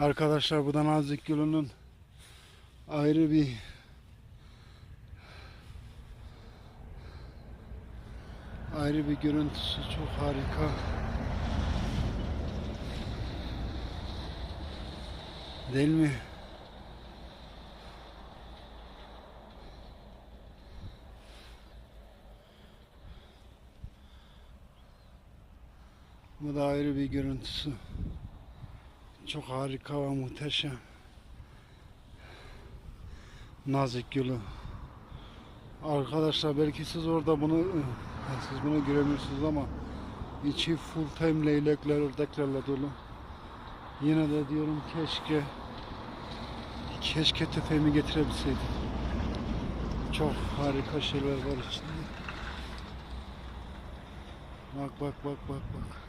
Arkadaşlar bu da Nazik Gölü'nün ayrı bir ayrı bir görüntüsü çok harika. Değil mi? Bu da ayrı bir görüntüsü. Çok harika ve muhteşem. Nazik Gölü. Arkadaşlar belki siz orada bunu siz bunu göremiyorsunuz ama içi full time leylekler, ördeklerle dolu. Yine de diyorum keşke keşke tepemi getirebilseydim. Çok harika şeyler var içinde. Bak bak bak bak bak.